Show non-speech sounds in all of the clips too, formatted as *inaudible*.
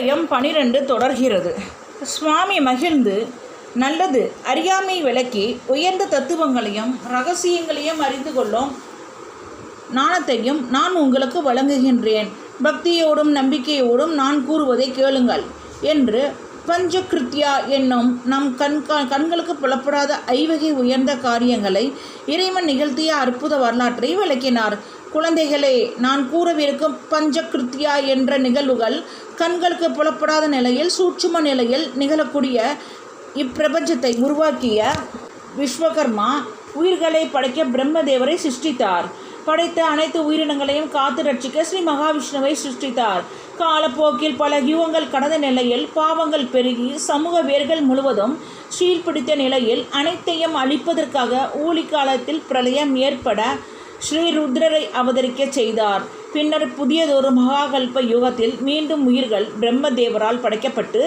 அத்தியாயம் பனிரெண்டு தொடர்கிறது. சுவாமி மகிழ்ந்து நல்லது அறியாமை விளக்கி உயர்ந்த தத்துவங்களையும் ரகசியங்களையும் அறிந்து கொள்ளும் நாணத்தையும் நான் உங்களுக்கு வழங்குகின்றேன். பக்தியோடும் நம்பிக்கையோடும் நான் கூறுவதை கேளுங்கள் என்று பஞ்சகிருத்யா என்னும் நம் கண் கண்களுக்கு புலப்படாத ஐவகை உயர்ந்த காரியங்களை இறைவன் நிகழ்த்திய அற்புத வரலாற்றை விளக்கினார். குழந்தைகளே நான் கூறவிருக்கும் பஞ்சகிருத்யா என்ற நிகழ்வுகள் கண்களுக்கு புலப்படாத நிலையில் சூட்சும நிலையில் நிகழக்கூடிய இப்பிரபஞ்சத்தை உருவாக்கிய விஸ்வகர்மா உயிர்களை படைக்க பிரம்மதேவரை சிருஷ்டித்தார். படைத்த அனைத்து உயிரினங்களையும் காத்து ரட்சிக்க ஸ்ரீ மகாவிஷ்ணுவை சிருஷ்டித்தார். காலப்போக்கில் பல யுகங்கள் கடந்த நிலையில் பாவங்கள் பெருகி சமூக வேர்கள் முழுவதும் சீர்பிடித்த நிலையில் அனைத்தையும் அழிப்பதற்காக ஊழி காலத்தில் பிரளயம் ஏற்பட ஸ்ரீ ருத்ரரை அவதரிக்க செய்தார். பின்னர் புதியதொரு மகாகல்ப யுகத்தில் மீண்டும் உயிர்கள் பிரம்மதேவரால் படைக்கப்பட்டு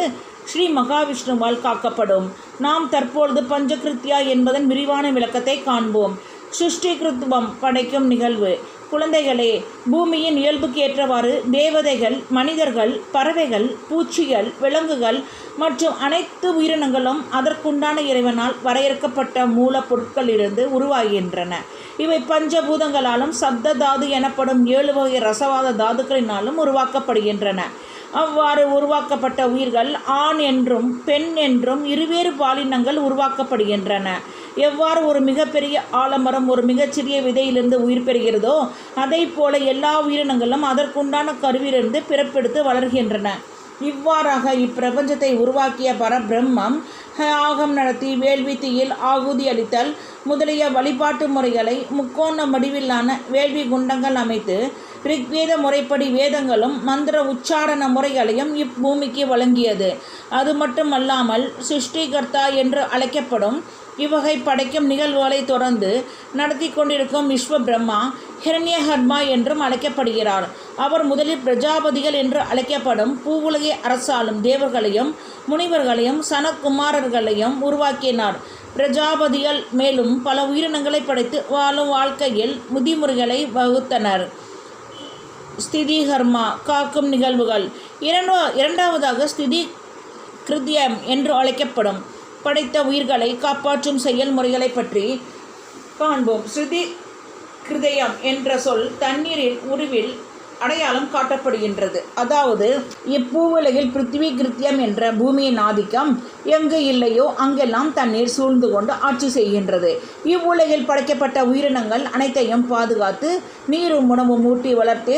ஸ்ரீ மகாவிஷ்ணுவால் காக்கப்படும். நாம் தற்பொழுது பஞ்சகிருத்யா என்பதன் விரிவான விளக்கத்தை காண்போம். சுஷ்டிகிருத்துவம் படைக்கும் நிகழ்வு. குழந்தைகளே பூமியின் இயல்புக்கு ஏற்றவாறு தேவதைகள் மனிதர்கள் பறவைகள் பூச்சிகள் விலங்குகள் மற்றும் அனைத்து உயிரினங்களும் அதற்குண்டான இறைவனால் வரையறுக்கப்பட்ட மூலப்பொருட்களிலிருந்து உருவாகின்றன. இவை பஞ்சபூதங்களாலும் சப்த தாது எனப்படும் ஏழு வகை ரசவாத தாதுக்களினாலும் உருவாக்கப்படுகின்றன. அவ்வாறு உருவாக்கப்பட்ட உயிர்கள் ஆண் என்றும் பெண் என்றும் இருவேறு பாலினங்கள் உருவாக்கப்படுகின்றன. எவ்வாறு ஒரு மிகப்பெரிய ஆலமரம் ஒரு மிகச்சிறிய விதையிலிருந்து உயிர் பெறுகிறதோ அதை போல எல்லா உயிரினங்களும் அதற்குண்டான கருவியிலிருந்து பிறப்பெடுத்து வளர்கின்றன. இவ்வாறாக இப்பிரபஞ்சத்தை உருவாக்கிய பரபிரம்மம் ஆகம் நடத்தி வேள்வி தீயில் ஆகுதி அளித்தல் முதலிய வழிபாட்டு முறைகளை முக்கோண வடிவிலான வேள்வி குண்டங்கள் அமைத்து ரிக்வேத முறைப்படி வேதங்களும் மந்திர உச்சாரண முறைகளையும் இப்பூமிக்கு வழங்கியது. அது மட்டுமல்லாமல் சிருஷ்டிகர்த்தா என்று அழைக்கப்படும் இவ்வகை படைக்கும் நிகழ்வுகளை தொடர்ந்து நடத்தி கொண்டிருக்கும் விஸ்வ பிரம்மா ஹிரண்யஹர்மா என்றும் அழைக்கப்படுகிறார். அவர் முதலில் பிரஜாபதிகள் என்று அழைக்கப்படும் பூவுலகை அரசாளும் தேவர்களையும் முனிவர்களையும் சனக்குமாரர்களையும் உருவாக்கினார். பிரஜாபதிகள் மேலும் பல உயிரினங்களை படைத்து வாழும் வாழ்க்கையில் முதிமுறைகளை வகுத்தனர். ஸ்திதிகர்மா காக்கும் நிகழ்வுகள். இரண்டா இரண்டாவதாக ஸ்திதி கிருத்தியம் என்று அழைக்கப்படும் படைத்த உயிர்களை காப்பாற்றும் செயல்முறைகளை பற்றி காண்போம். ஸ்ருதி கிருதயம் என்ற சொல் தண்ணீரில் உருவில் அடையாளம் காட்டப்படுகின்றது. அதாவது இப்பூவுலகில் பிருத்திவி கிருத்தியம் என்ற பூமியின் ஆதிக்கம் எங்கு இல்லையோ அங்கெல்லாம் தண்ணீர் சூழ்ந்து கொண்டு ஆட்சி செய்கின்றது. இவ்வுலகில் படைக்கப்பட்ட உயிரினங்கள் அனைத்தையும் பாதுகாத்து நீரும் உணவும் ஊட்டி வளர்த்து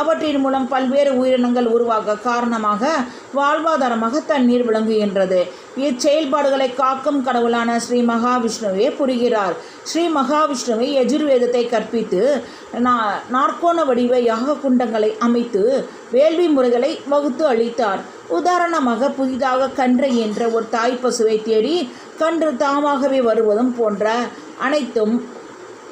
அவற்றின் மூலம் பல்வேறு உயிரினங்கள் உருவாக காரணமாக வாழ்வாதாரமாக தண்ணீர் விளங்குகின்றது. இச்செயல்பாடுகளை காக்கும் கடவுளான ஸ்ரீ மகாவிஷ்ணுவே புரிகிறார். ஸ்ரீ மகாவிஷ்ணுவை எஜுர்வேதத்தை கற்பித்து நாற்கோண வடிவ யாக குண்டங்களை அமைத்து வேள்வி முறைகளை வகுத்து அளித்தார். உதாரணமாக புதிதாக கன்றை என்ற ஒரு தாய் பசுவை தேடி கன்று தாமாகவே வருவதும் போன்ற அனைத்தும்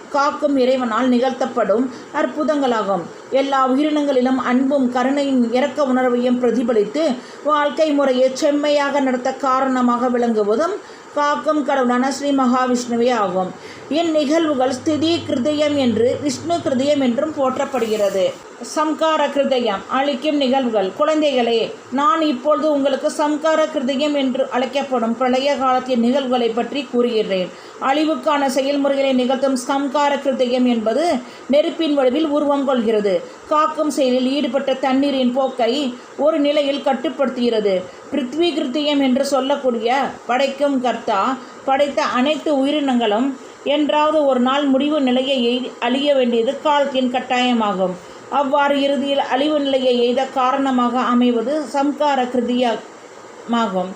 காக்கும் இறைவனால் நிகழ்த்தப்படும் அற்புதங்களாகும். எல்லா உயிரினங்களிலும் அன்பும் கருணையும் இறக்க உணர்வையும் பிரதிபலித்து வாழ்க்கை முறையை செம்மையாக நடத்த காரணமாக விளங்குவதும் காக்கும் கடவுளான ஸ்ரீ மகாவிஷ்ணுவே ஆகும். இந்நிகழ்வுகள் ஸ்திதி கிருதயம் என்று விஷ்ணு கிருதயம் என்றும் போற்றப்படுகிறது. சம்கார கிருதயம் அளிக்கும் நிகழ்வுகள். குழந்தைகளே நான் இப்பொழுது உங்களுக்கு சம்கார கிருதயம் என்று அழைக்கப்படும் பிரளய காலத்தின் நிகழ்வுகளை பற்றி கூறுகிறேன். அழிவுக்கான செயல்முறைகளை நிகழ்த்தும் சம்கார கிருதயம் என்பது நெருப்பின் வடிவில் உருவம் கொள்கிறது. காக்கும் செயலில் ஈடுபட்ட தண்ணீரின் போக்கை ஒரு நிலையில் கட்டுப்படுத்துகிறது. பிருத்வி கிருத்தியம் என்று சொல்லக்கூடிய படைக்கும் கர்த்தா படைத்த அனைத்து உயிரினங்களும் என்றாவது ஒரு நாள் முடிவு நிலையை அழிய வேண்டியது காலத்தின் கட்டாயமாகும். அவ்வாறு இறுதியில் அழிவு நிலையை எய்த காரணமாக அமைவது சம்கார கிருதியமாகும்.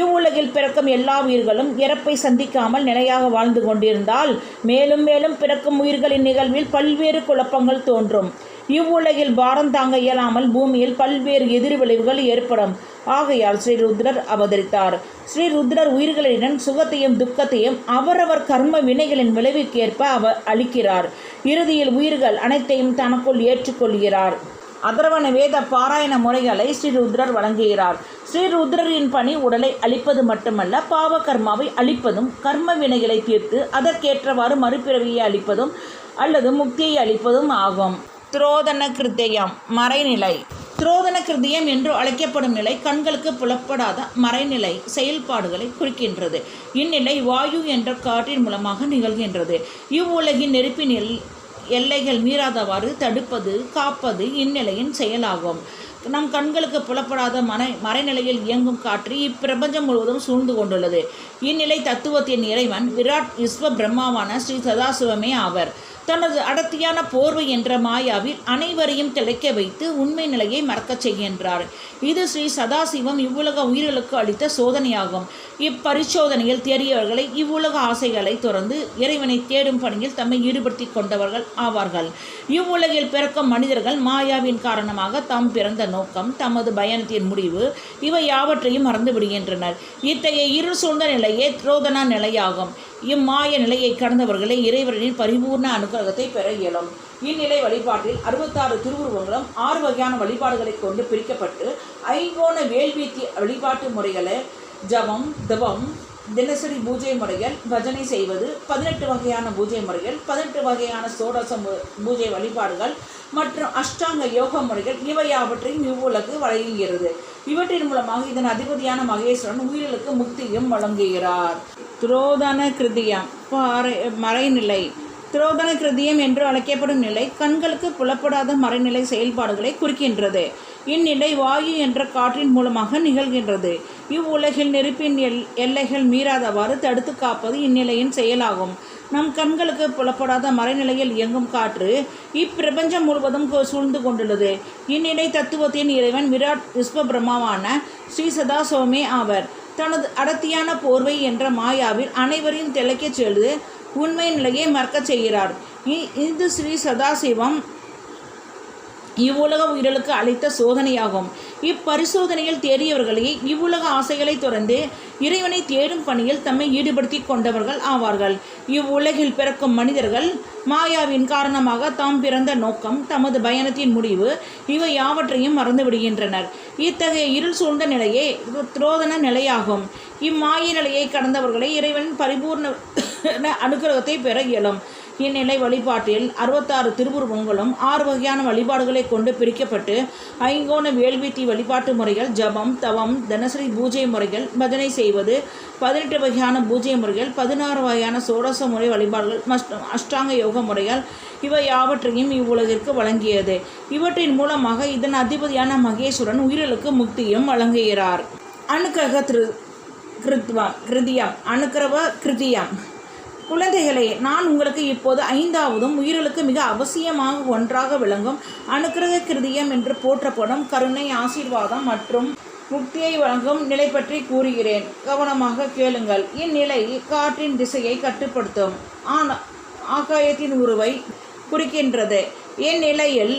இவ்வுலகில் பிறக்கும் எல்லா உயிர்களும் இறப்பை சந்திக்காமல் நிலையாக வாழ்ந்து கொண்டிருந்தால் மேலும் மேலும் பிறக்கும் உயிர்களின் நிகழ்வில் பல்வேறு குழப்பங்கள் தோன்றும். இவ்வுலகில் பாரம் தாங்க இயலாமல் பூமியில் பல்வேறு எதிர்விளைவுகள் ஏற்படும். ஆகையால் ஸ்ரீ ருத்ரர் அவதரித்தார். ஸ்ரீ ருத்ரர் உயிர்களிடம் சுகத்தையும் துக்கத்தையும் அவரவர் கர்ம வினைகளின் விளைவுக்கேற்ப அவர் அளிக்கிறார். இறுதியில் உயிர்கள் அனைத்தையும் தனக்குள் ஏற்றுக்கொள்கிறார். அதர்வன வேத பாராயண முறைகளை ஸ்ரீ ருத்ரர் வழங்குகிறார். ஸ்ரீ ருத்ரரின் பணி உடலை அழிப்பது மட்டுமல்ல பாவ கர்மாவை அழிப்பதும் கர்ம வினைகளை தீர்த்து அதற்கேற்றவாறு மறுபிறவியை அளிப்பதும் அல்லது முக்தியை அளிப்பதும் ஆகும். துரோதன கிருத்தியம் மறைநிலை. துரோதன கிருதியம் என்று அழைக்கப்படும் நிலை கண்களுக்கு புலப்படாத மறைநிலை செயல்பாடுகளை குறிக்கின்றது. இந்நிலை வாயு என்ற காற்றின் மூலமாக நிகழ்கின்றது. இவ்வுலகின் நெருப்பின் எல் எல்லைகள் மீறாதவாறு தடுப்பது காப்பது இந்நிலையின் செயலாகும். நம் கண்களுக்கு புலப்படாத மனை மறைநிலையில் இயங்கும் காற்று இப்பிரபஞ்சம் முழுவதும் சூழ்ந்து கொண்டுள்ளது. இந்நிலை தத்துவத்தின் இறைவன் விராட் விஸ்வ பிரம்மாவான ஸ்ரீ சதாசிவமே ஆவர். தனது அடர்த்தியான போர்வை என்ற மாயாவில் அனைவரையும் திளைக்க வைத்து உண்மை நிலையை மறக்கச் செய்கின்றார் இது ஸ்ரீ சதாசிவம் இவ்வுலக உயிர்களுக்கு அளித்த சோதனையாகும். இப்பரிசோதனையில் தேறியவர்களை இவ்வுலக ஆசைகளை துறந்து இறைவனை தேடும் பணியில் தம்மை ஈடுபடுத்தி கொண்டவர்கள் ஆவார்கள். இவ்வுலகில் பிறக்கும் மனிதர்கள் மாயாவின் காரணமாக தாம் பிறந்த நோக்கம் தமது பயணத்தின் முடிவு இவை யாவற்றையும் மறந்து விடுகின்றனர் இத்தகைய இருள் சூழ்ந்த நிலையே துரோதனா நிலையாகும். இம்மாய நிலையை கடந்தவர்களே இறைவனின் பரிபூர்ண அனுகிரகத்தை பெற இயலும். இந்நிலை வழிபாட்டில் அறுபத்தாறு திருவுருவங்களும் ஆறு வகையான வழிபாடுகளை கொண்டு பிரிக்கப்பட்டு ஐங்கோண வேள்வீத்தி வழிபாட்டு முறைகளை ஜபம் தபம் தினசரி பூஜை முறைகள் பஜனை செய்வது பதினெட்டு வகையான பூஜை முறைகள் பதினெட்டு வகையான சோடச பூஜை வழிபாடுகள் மற்றும் அஷ்டாங்க யோக முறைகள் இவையாவற்றையும் இவ்வுலகு வழங்குகிறது. இவற்றின் மூலமாக இதன் அதிபதியான மகேஸ்வரன் உயிர்களுக்கு முக்தியும் வழங்குகிறார். துரோதன கிருதியம் மறைநிலை. துரோதன கிருதியம் என்று அழைக்கப்படும் நிலை கண்களுக்கு புலப்படாத மறைநிலை செயல்பாடுகளை குறிக்கின்றது. இந்நிலை வாயு என்ற காற்றின் மூலமாக நிகழ்கின்றது. இவ்வுலகில் நெருப்பின் எல் எல்லைகள் மீறாதவாறு தடுத்து காப்பது இந்நிலையின் செயலாகும். நம் கண்களுக்கு புலப்படாத மறைநிலையில் இயங்கும் காற்று இப்பிரபஞ்சம் முழுவதும் சூழ்ந்து கொண்டுள்ளது. இந்நிலை தத்துவத்தின் இறைவன் விராட் விஸ்வ பிரம்மாவான ஸ்ரீ சதாசோமே ஆவர். தனது அடர்த்தியான போர்வை என்ற மாயாவில் அனைவரையும் திளைக்கச் செய்து உண்மை நிலையை மறக்கச் செய்கிறார். இ- இது ஸ்ரீ சதாசிவம் இவ்வுலக உயிர்களுக்கு அளித்த சோதனையாகும். இப்பரிசோதனையில் தேடியவர்களே இவ்வுலக ஆசைகளை துறந்து இறைவனை தேடும் பணியில் தம்மை ஈடுபடுத்தி கொண்டவர்கள் ஆவார்கள். இவ்வுலகில் பிறக்கும் மனிதர்கள் மாயாவின் காரணமாக தாம் பிறந்த நோக்கம் தமது பயணத்தின் முடிவு இவை யாவற்றையும் மறந்து விடுகின்றனர் இத்தகைய இருள் சூழ்ந்த நிலையே துரோதன நிலையாகும். இம்மாய நிலையை கடந்தவர்களை இறைவனின் பரிபூர்ண *coughs* அனுகிரகத்தை பெற இயலும். இந்நிலை வழிபாட்டில் அறுபத்தாறு திருவுருவங்களும் ஆறு வகையான வழிபாடுகளை கொண்டு பிரிக்கப்பட்டு ஐங்கோண வேள்வித்தி வழிபாட்டு முறைகள் ஜபம் தவம் தனசரி பூஜை முறைகள் பஜனை செய்வது பதினெட்டு வகையான பூஜை முறைகள் பதினாறு வகையான சோடச முறை வழிபாடுகள் மற்றும் அஷ்டாங்க யோக முறைகள் இவை யாவற்றையும் இவ்வுலகிற்கு வழங்கியது. இவற்றின் மூலமாக இதன் அதிபதியான மகேஸ்வரன் உயிர்களுக்கு முக்தியும் வழங்குகிறார். அணுக்கக திரு கிருத்வம் கிருதியம் அனுக்கிரவ கிருதியம். குழந்தைகளே நான் உங்களுக்கு இப்போது ஐந்தாவதும் உயிர்களுக்கு மிக அவசியமாக ஒன்றாக விளங்கும் அனுக்கிரக கிருதியம் என்று போற்றப்படும் கருணை ஆசீர்வாதம் மற்றும் முக்தியை வழங்கும் நிலை பற்றி கூறுகிறேன். கவனமாக கேளுங்கள். இந்நிலை காற்றின் திசையை கட்டுப்படுத்தும். ஆன ஆகாயத்தின் உருவை குறிக்கின்றது. இந்நிலையில்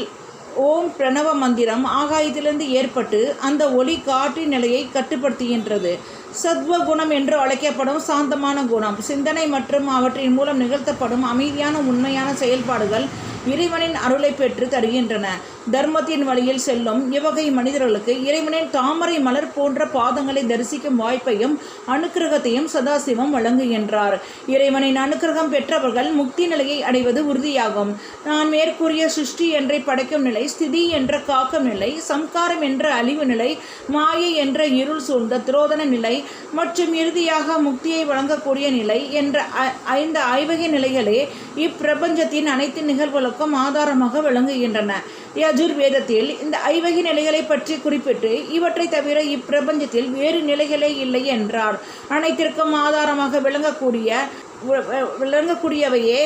ஓம் பிரணவ மந்திரம் ஆகாயத்திலிருந்து ஏற்பட்டு அந்த ஒளி காற்றின் நிலையை கட்டுப்படுத்துகின்றது. சத்வ குணம் என்று அழைக்கப்படும் சாந்தமான குணம். சிந்தனை மற்றும் அவற்றின் மூலம் நிகழ்த்தப்படும் அமைதியான உண்மையான செயல்பாடுகள் இறைவனின் அருளை பெற்று தருகின்றன. தர்மத்தின் வழியில் செல்லும் இவ்வகை மனிதர்களுக்கு இறைவனின் தாமரை மலர் போன்ற பாதங்களை தரிசிக்கும் வாய்ப்பையும் அனுக்கிரகத்தையும் சதாசிவம் வழங்குகின்றார். இறைவனின் அனுக்கிரகம் பெற்றவர்கள் முக்தி நிலையை அடைவது உறுதியாகும். நான் மேற்கூறிய சுஷ்டி என்ற படைக்கும் நிலை ஸ்திதி என்ற காக்கும் நிலை சம்காரம் என்ற அழிவு நிலை மாயை என்ற இருள் சூழ்ந்த துரோதன நிலை மற்றும் இறுதியாக முக்தியை வழங்கக்கூடிய நிலை என்ற ஐந்து ஐவகை நிலைகளே இப்பிரபஞ்சத்தின் அனைத்து நிகழ்வுகளுக்கும் ஆதாரமாக விளங்குகின்றன. யஜுர் வேதத்தில் இந்த ஐவகை நிலைகளை பற்றி குறிப்பிட்டு இவற்றை தவிர இப்பிரபஞ்சத்தில் வேறு நிலைகளே இல்லை என்றார். அனைத்திற்கும் ஆதாரமாக விளங்கக்கூடிய விளங்கக்கூடியவையே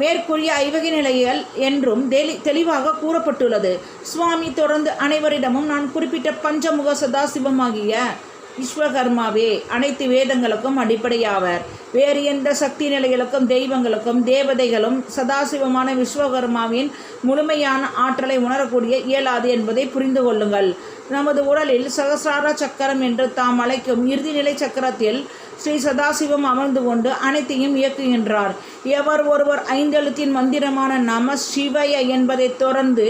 மேற்கூறிய ஐவகை நிலைகள் என்றும் தெளி தெளிவாக கூறப்பட்டுள்ளது. சுவாமி தொடர்ந்து அனைவரிடமும் நான் குறிப்பிட்ட பஞ்சமுக சதாசிவமாகிய விஸ்வகர்மாவே அனைத்து வேதங்களுக்கும் அடிப்படையாவர். வேறு எந்த சக்தி நிலைகளுக்கும் தெய்வங்களுக்கும் தேவதைகளும் சதாசிவமான விஸ்வகர்மாவின் முழுமையான ஆற்றலை உணரக்கூடிய இயலாது என்பதை புரிந்து கொள்ளுங்கள். நமது உடலில் சகசிரார சக்கரம் என்று தாம் அழைக்கும் இறுதிநிலை சக்கரத்தில் ஸ்ரீ சதாசிவம் அமர்ந்து கொண்டு அனைத்தையும் இயக்குகின்றார். எவர் ஒருவர் ஐந்தெழுத்தின் மந்திரமான நம சிவய என்பதை தொடர்ந்து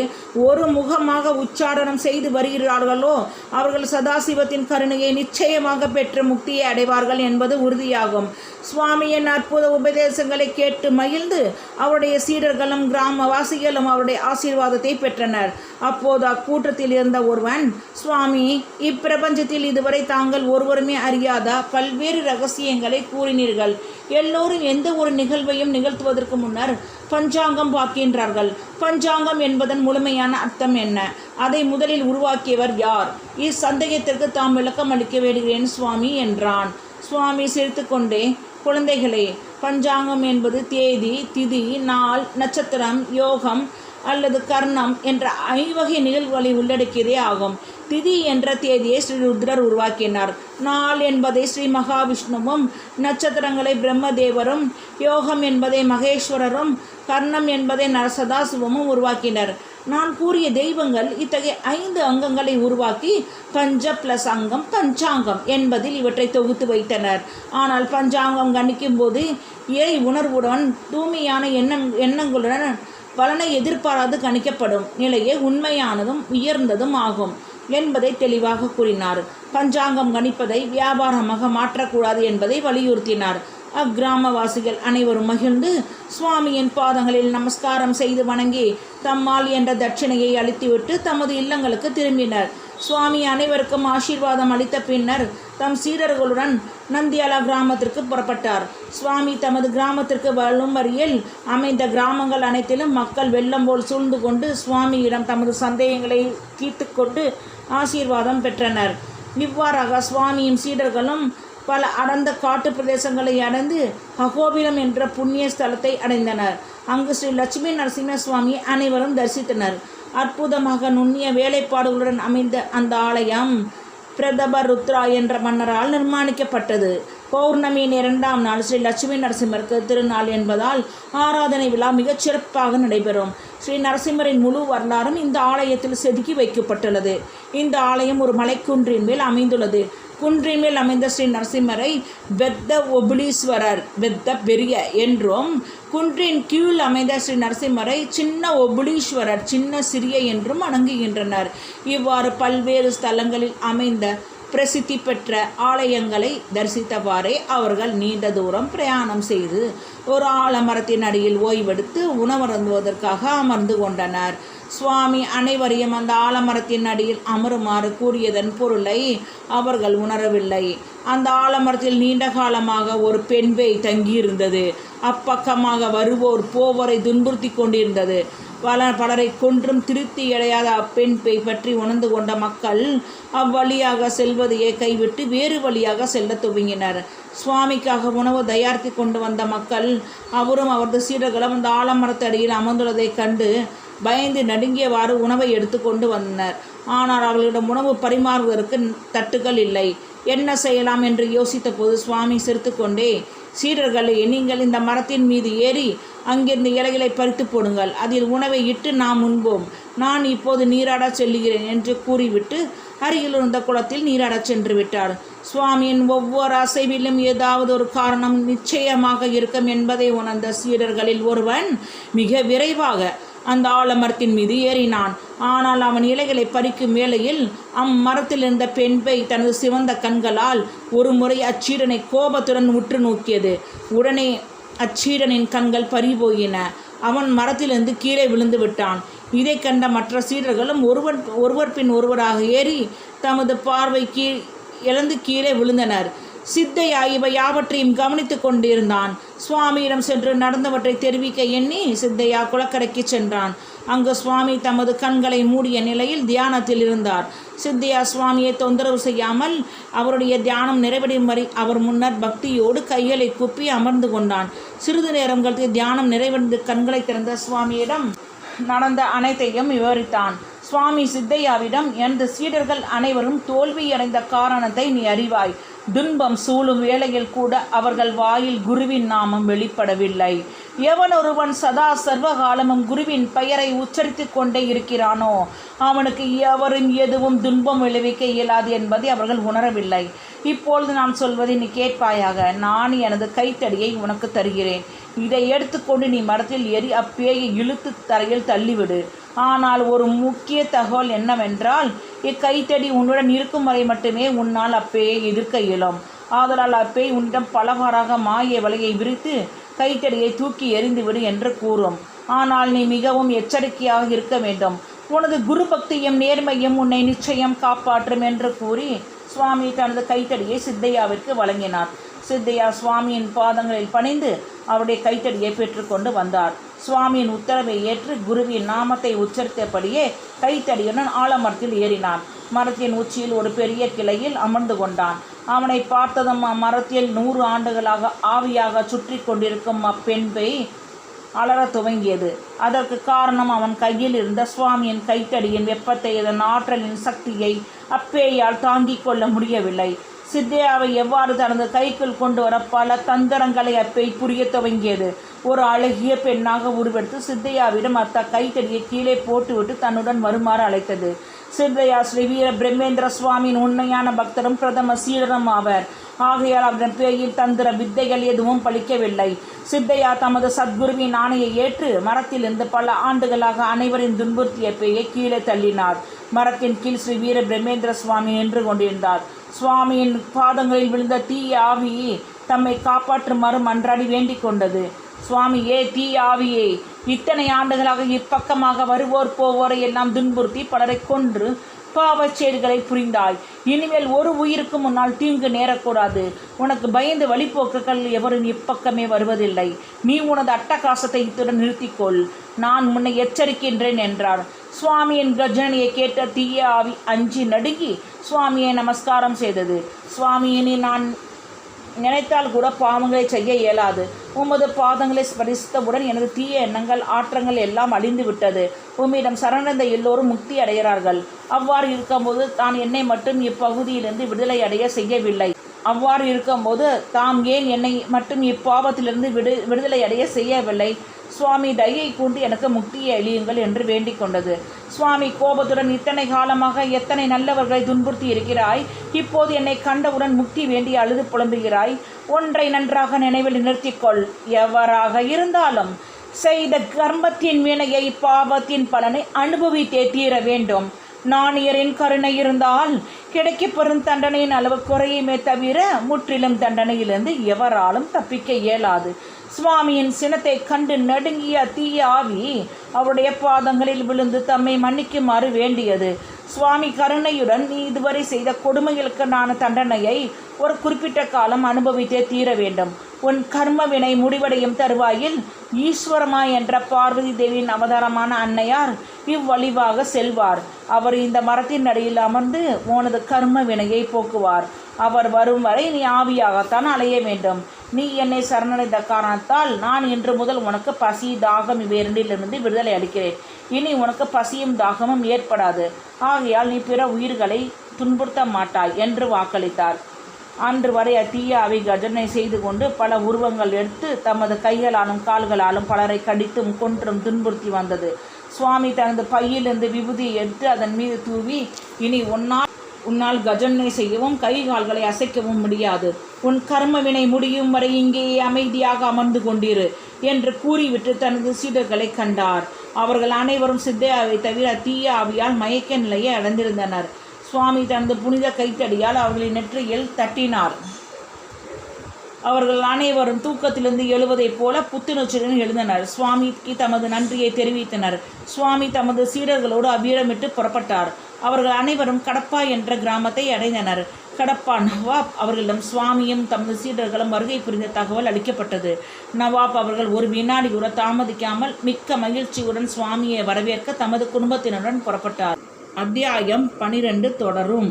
ஒரு முகமாக உச்சாரணம் செய்து வருகிறார்களோ அவர்கள் சதாசிவத்தின் கருணையை நிச்சயமாக பெற்று முக்தியை அடைவார்கள் என்பது உறுதியாகும். சுவாமியின் அற்புத உபதேசங்களை கேட்டு மகிழ்ந்து அவருடைய சீடர்களும் கிராமவாசிகளும் அவருடைய ஆசீர்வாதத்தை பெற்றனர். அப்போது அக்கூட்டத்தில் இருந்த ஒருவன் சுவாமி இப்பிரபஞ்சத்தில் இதுவரை தாங்கள் ஒருவருமே அறியாத பல்வேறு ரகசியங்களை கூறினீர்கள். எல்லோரும் எந்த ஒரு நிகழ்வையும் நிகழ்த்துவதற்கு முன்னர் பஞ்சாங்கம் பார்க்கின்றார்கள். பஞ்சாங்கம் என்பதன் முழுமையான அர்த்தம் என்ன? அதை முதலில் உருவாக்கியவர் யார்? இச்சந்தேகத்திற்கு தாம் விளக்கம் அளிக்க வேண்டுகிறேன் சுவாமி என்றான். சுவாமி சிரித்துக்கொண்டே குழந்தைகளே பஞ்சாங்கம் என்பது தேதி திதி நாள் நட்சத்திரம் யோகம் அல்லது கர்ணம் என்ற ஐவகை நிகழ்வுகளை உள்ளடக்கியதே ஆகும். திதி என்ற தேதியை ஸ்ரீ ருத்ரர் உருவாக்கினார். நாள் என்பதை ஸ்ரீ மகாவிஷ்ணுவும் நட்சத்திரங்களை பிரம்மதேவரும் யோகம் என்பதை மகேஸ்வரரும் கர்ணம் என்பதை நரசதாசுவமும் உருவாக்கினர். நான் கூறிய தெய்வங்கள் இத்தகைய ஐந்து அங்கங்களை உருவாக்கி பஞ்ச பிளஸ் அங்கம் பஞ்சாங்கம் என்பதில் இவற்றை தொகுத்து வைத்தனர். ஆனால் பஞ்சாங்கம் கணிக்கும் போது இறை உணர்வுடன் தூய்மையான எண்ணம் எண்ணங்களுடன் பலனை எதிர்பாராது கணிக்கப்படும் நிலையே உண்மையானதும் உயர்ந்ததும் ஆகும் என்பதை தெளிவாக கூறினார். பஞ்சாங்கம் கணிப்பதை வியாபாரமாக மாற்றக்கூடாது என்பதை வலியுறுத்தினார். அக்கிராமவாசிகள் அனைவரும் மகிழ்ந்து சுவாமியின் பாதங்களில் நமஸ்காரம் செய்து வணங்கி தம்மால் என்ற தட்சிணையை அளித்துவிட்டு தமது இல்லங்களுக்கு திரும்பினர். சுவாமி அனைவருக்கும் ஆசீர்வாதம் அளித்த பின்னர் தம் சீடர்களுடன் நந்தியாலா கிராமத்திற்கு புறப்பட்டார். சுவாமி தமது கிராமத்திற்கு வரும் வரியில் அமைந்த கிராமங்கள் அனைத்திலும் மக்கள் வெள்ளம் போல் சூழ்ந்து கொண்டு சுவாமியிடம் தமது சந்தேகங்களை தீர்த்து கொண்டு ஆசீர்வாதம் பெற்றனர். இவ்வாறாக சுவாமியின் சீடர்களும் பல அடர்ந்த காட்டு பிரதேசங்களை அடைந்து அகோபிலம் என்ற புண்ணிய ஸ்தலத்தை அடைந்தனர். அங்கு ஸ்ரீ லட்சுமி நரசிம்ம சுவாமி அனைவரும் தரிசித்தனர். அற்புதமாக நுண்ணிய வேலைப்பாடுகளுடன் அமைந்த அந்த ஆலயம் பிரதப ருத்ரா என்ற மன்னரால் நிர்மாணிக்கப்பட்டது. பௌர்ணமியின் இரண்டாம் நாள் ஸ்ரீ லட்சுமி நரசிம்மருக்கு திருநாள் என்பதால் ஆராதனை விழா மிகச் சிறப்பாக நடைபெறும். ஸ்ரீ நரசிம்மரின் முழு வரலாறும் இந்த ஆலயத்தில் செதுக்கி வைக்கப்பட்டுள்ளது. இந்த ஆலயம் ஒரு மலைக்குன்றின் மேல் அமைந்துள்ளது. குன்றின் மேல் அமைந்த ஸ்ரீ நரசிம்மரை பெத்த ஒபுலீஸ்வரர் பெத்த பெரிய என்றும் குன்றின் கீழ் அமைந்த ஸ்ரீ நரசிம்மரை சின்ன ஒபுலீஸ்வரர் சின்ன சிறிய என்றும் வணங்குகின்றனர். இவ்வாறு பல்வேறு ஸ்தலங்களில் அமைந்த பிரசித்தி பெற்ற ஆலயங்களை தரிசித்தவாறே அவர்கள் நீண்ட தூரம் பிரயாணம் செய்து ஒரு ஆலமரத்தின் அடியில் ஓய்வெடுத்து உணவருந்துவதற்காக அமர்ந்து கொண்டனர். சுவாமி அனைவரையும் அந்த ஆலமரத்தின் அடியில் அமருமாறு கூறியதன் பொருளை அவர்கள் உணரவில்லை. அந்த ஆலமரத்தில் நீண்ட காலமாக ஒரு பெண்வை தங்கியிருந்தது. அப்பக்கமாக வருவோர் போவோரை துன்புறுத்தி கொண்டிருந்தது. பல பலரை கொன்றும் திருப்தி அடையாத அப்பெண் பெய் பற்றி உணர்ந்து கொண்ட மக்கள் அவ்வழியாக செல்வதையே கைவிட்டு வேறு வழியாக செல்லத் துவங்கினர். சுவாமிக்காக உணவு தயாரித்து கொண்டு வந்த மக்கள் அவரும் அவரது சீடர்களும் அந்த ஆலமரத்தடியில் அமர்ந்துள்ளதைக் கண்டு பயந்து நடுங்கியவாறு உணவை எடுத்துக்கொண்டு வந்தனர். ஆனால் அவர்களிடம் உணவு பரிமாறுவதற்கு தட்டுகள் இல்லை. என்ன செய்யலாம் என்று யோசித்த போது சுவாமி சிரித்துக்கொண்டே சீடர்களே நீங்கள் இந்த மரத்தின் மீது ஏறி அங்கிருந்து இலைகளை பறித்து போடுங்கள். அதில் உணவை இட்டு நாம் உண்போம். நான் இப்போது நீராடச் செல்லுகிறேன் என்று கூறிவிட்டு அருகில் இருந்த குளத்தில் நீராடச் சென்று விட்டார். சுவாமியின் ஒவ்வொரு அசைவிலும் ஏதாவது ஒரு காரணம் நிச்சயமாக இருக்கும் என்பதை உணர்ந்த சீடர்களில் ஒருவன் மிக விரைவாக அந்த ஆலமரத்தின் மீது ஏறினான். ஆனால் அவன் இலைகளை பறிக்கும் வேளையில் அம்மரத்தில் இருந்த பெண்பை தனது சிவந்த கண்களால் ஒரு முறை அச்சீடனை கோபத்துடன் உற்று நோக்கியது. உடனே அச்சீடனின் கண்கள் பறிபோயின. அவன் மரத்திலிருந்து கீழே விழுந்து விட்டான். இதை கண்ட மற்ற சீடர்களும் ஒருவர் ஒருவர் பின் ஒருவராக ஏறி தமது பார்வை கீழ் இழந்து கீழே விழுந்தனர். சித்தையா இவை யாவற்றையும் கவனித்து கொண்டிருந்தான். சுவாமியிடம் சென்று நடந்தவற்றை தெரிவிக்க எண்ணி சித்தையா குளக்கரைக்கு சென்றான். அங்கு சுவாமி தமது கண்களை மூடிய நிலையில் தியானத்தில் இருந்தார். சித்தையா சுவாமியை தொந்தரவு செய்யாமல் அவருடைய தியானம் நிறைவடையும் வரை அவர் முன்னர் பக்தியோடு கைகளை குப்பி அமர்ந்து கொண்டான். சிறிது நேரம் கழித்து தியானம் நிறைவடைந்து கண்களை திறந்த சுவாமியிடம் நடந்த அனைத்தையும் விவரித்தான். சுவாமி சித்தையாவிடம் எனது சீடர்கள் அனைவரும் தோல்வியடைந்த காரணத்தை நீ அறிவாய். துன்பம் சூழும் வேளையில் கூட அவர்கள் வாயில் குருவின் நாமம் வெளிப்படவில்லை. எவன் ஒருவன் சதா சர்வகாலமும் குருவின் பெயரை உச்சரித்துக் கொண்டே இருக்கிறானோ? அவனுக்கு எவரும் எதுவும் துன்பம் விளைவிக்க இயலாது என்பதை அவர்கள் உணரவில்லை. இப்பொழுது நான் சொல்வதை நீ கேட்பாயாக. நான் எனது கைத்தடியை உனக்கு தருகிறேன். இதை எடுத்துக்கொண்டு நீ மரத்தில் ஏறி அப்பேயை இழுத்து தரையில் தள்ளிவிடு. ஆனால் ஒரு முக்கிய தகவல் என்னவென்றால் இக்கைத்தடி உன்னுடன் இருக்கும் வரை மட்டுமே உன்னால் அப்பேயை எதிர்க்க இயலும். ஆதலால் அப்பேய் உன்னிடம் பலவாறாக மாய வலையை விரித்து கைத்தடியை தூக்கி எறிந்துவிடு என்று கூறும். ஆனால் நீ மிகவும் எச்சரிக்கையாக இருக்க வேண்டும். உனது குரு பக்தியும் நேர்மையும் உன்னை நிச்சயம் காப்பாற்றும் என்று கூறி சுவாமி தனது கைத்தடியை சித்தையாவிற்கு வழங்கினார். சித்தையா சுவாமியின் பாதங்களில் பணிந்து அவருடைய கைத்தடியை பெற்றுக்கொண்டு வந்தார். சுவாமியின் உத்தரவை ஏற்று குருவின் நாமத்தை உச்சரித்தபடியே கைத்தடியுடன் ஆலமரத்தில் ஏறினான் மரத்தின் உச்சியில் ஒரு பெரிய கிளையில் அமர்ந்து கொண்டான். அவனை பார்த்ததும் அம்மரத்தில் நூறு ஆண்டுகளாக ஆவியாக சுற்றி கொண்டிருக்கும் அப்பெண்பை அலறத் துவங்கியது. அதற்கு காரணம் அவன் கையில் இருந்த சுவாமியின் கைத்தடியின் வெப்பத்தை அதன் ஆற்றலின் சக்தியை அப்பேயால் தாங்கிக் கொள்ள முடியவில்லை. சித்தையாவை எவ்வாறு தனது கைக்குள் கொண்டு வர பல தந்திரங்களை அப்பை புரிய துவங்கியது. ஒரு அழகிய பெண்ணாக உருவெடுத்து சித்தையாவிடம் அத்த கைத்தடியை கீழே போட்டுவிட்டு தன்னுடன் வருமாறு அழைத்தது. சித்தையா ஸ்ரீ வீர பிரம்மேந்திர சுவாமியின் உண்மையான பக்தரும் பிரதம சீடரும் ஆவர். ஆகையால் அவரின் பேயில் தந்திர வித்தைகள் எதுவும் பலிக்கவில்லை சித்தையா தமது சத்குருவின் ஆணையை ஏற்று மரத்திலிருந்து பல ஆண்டுகளாக அனைவரின் துன்புறுத்திய பேயை கீழே தள்ளினார். மரத்தின் கீழ் ஸ்ரீ வீர பிரம்மேந்திர சுவாமி நின்று கொண்டிருந்தார். சுவாமியின் பாதங்களில் விழுந்த தீ ஆவி தம்மை காப்பாற்றுமாறு மன்றாடி வேண்டிக் கொண்டது. சுவாமியே தீ ஆவியே இத்தனை ஆண்டுகளாக இப்பக்கமாக வருவோர் போவோரை எல்லாம் துன்புறுத்தி பலரை கொன்று பாவச் செயல்களை புரிந்தாய். இனிமேல் ஒரு உயிருக்கு முன்னால் தீங்கு நேரக்கூடாது. உனக்கு பயந்து வழிபோக்குகள் எவரும் இப்பக்கமே வருவதில்லை. நீ உனது அட்டகாசத்தை இத்துடன் நிறுத்திக்கொள். நான் உன்னை எச்சரிக்கின்றேன் என்றார். சுவாமியின் கர்ஜனையை கேட்ட தீய ஆவி அஞ்சி நடுங்கி சுவாமியை நமஸ்காரம் செய்தது. சுவாமியினி நான் நினைத்தால் கூட பாவங்களை செய்ய இயலாது. உமது பாதங்களை ஸ்பரிசித்தவுடன் எனது தீய எண்ணங்கள் ஆற்றங்கள் எல்லாம் அழிந்து விட்டது உம்மிடம் சரணடைந்த எல்லோரும் முக்தி அடைகிறார்கள். அவ்வாறு இருக்கும்போது தான் என்னை மட்டும் இப்பகுதியிலிருந்து விடுதலை அடைய செய்யவில்லை. அவ்வாறு இருக்கும்போது தாம் ஏன் என்னை மட்டும் இப்பாவத்திலிருந்து விடு விடுதலை அடைய செய்யவில்லை? சுவாமி தயை கூண்டு எனக்கு முக்தியை அழியுங்கள் என்று வேண்டிக் கொண்டது. சுவாமி கோபத்துடன் இத்தனை காலமாக எத்தனை நல்லவர்களை துன்புறுத்தி இருக்கிறாய்? இப்போது என்னை கண்டவுடன் முக்தி வேண்டி அழுது புலம்புகிறாய். ஒன்றை நன்றாக நினைவில் நிறுத்திக்கொள். எவராக இருந்தாலும் செய்த கர்மத்தின் வினையை பாவத்தின் பலனை அனுபவித்தே தீர வேண்டும். நாணியரின் கருணை இருந்தால் கிடைக்கப்பெறும் தண்டனையின் அளவு குறையுமே தவிர முற்றிலும் தண்டனையிலிருந்து எவராலும் தப்பிக்க இயலாது. சுவாமியின் சினத்தை கண்டு நடுங்கிய தீய ஆவி அவருடைய பாதங்களில் விழுந்து தம்மை மன்னிக்குமாறு வேண்டியது. சுவாமி கருணையுடன் நீ இதுவரை செய்த கொடுமைகளுக்கான தண்டனையை ஒரு குறிப்பிட்ட காலம் அனுபவித்தே தீர வேண்டும். உன் கர்ம வினை முடிவடையும் தருவாயில் ஈஸ்வரமா என்ற பார்வதி தேவியின் அவதாரமான அன்னையார் இவ்வழிவாக செல்வார். அவர் இந்த மரத்தின் அடியில் அமர்ந்து உனது கர்ம வினையை போக்குவார். அவர் வரும் வரை நீ ஆவியாகத்தான் அலைய வேண்டும். நீ என்னை சரணடைந்த காரணத்தால் நான் இன்று முதல் உனக்கு பசி தாகம் இவ்விரண்டிலிருந்து விடுதலை அளிக்கிறேன். இனி உனக்கு பசியும் தாகமும் ஏற்படாது. ஆகையால் நீ பிற உயிர்களை துன்புறுத்த மாட்டாய் என்று வாக்களித்தார். அன்று வரை அத்தீயாவை கஜனை செய்து கொண்டு பல உருவங்கள் எடுத்து தமது கைகளாலும் கால்களாலும் பலரை கடித்தும் கொன்றும் துன்புறுத்தி வந்தது. சுவாமி தனது பையிலிருந்து விபூதியை எடுத்து அதன் மீது தூவி இனி ஒன்னால் உன்னால் கஜன்னை செய்யவும் கை கால்களை அசைக்கவும் முடியாது. உன் கர்மவினை முடியும் வரை இங்கேயே அமைதியாக அமர்ந்து கொண்டிரு என்று கூறிவிட்டு தனது சீடர்களை கண்டார். அவர்கள் அனைவரும் சித்தையாவை தவிர தீய ஆவியால் மயக்க நிலையை அடைந்திருந்தனர். சுவாமி தனது புனித கைத்தடியால் அவர்களின் நெற்றியில் தட்டினார். அவர்கள் அனைவரும் தூக்கத்திலிருந்து எழுவதைப் போல புத்துணர்ச்சியுடன் எழுந்தனர். சுவாமிக்கு தமது நன்றியை தெரிவித்தனர். சுவாமி தமது சீடர்களோடு அவ்விடமிட்டு புறப்பட்டார். அவர்கள் அனைவரும் கடப்பா என்ற கிராமத்தை அடைந்தனர். கடப்பா நவாப் அவர்களிடம் சுவாமியும் தமது சீடர்களும் வருகை புரிந்த தகவல் அளிக்கப்பட்டது. நவாப் அவர்கள் ஒரு வினாடி கூட தாமதிக்காமல் மிக்க மகிழ்ச்சியுடன் சுவாமியை வரவேற்க தமது குடும்பத்தினருடன் புறப்பட்டார். அத்தியாயம் பனிரெண்டு தொடரும்.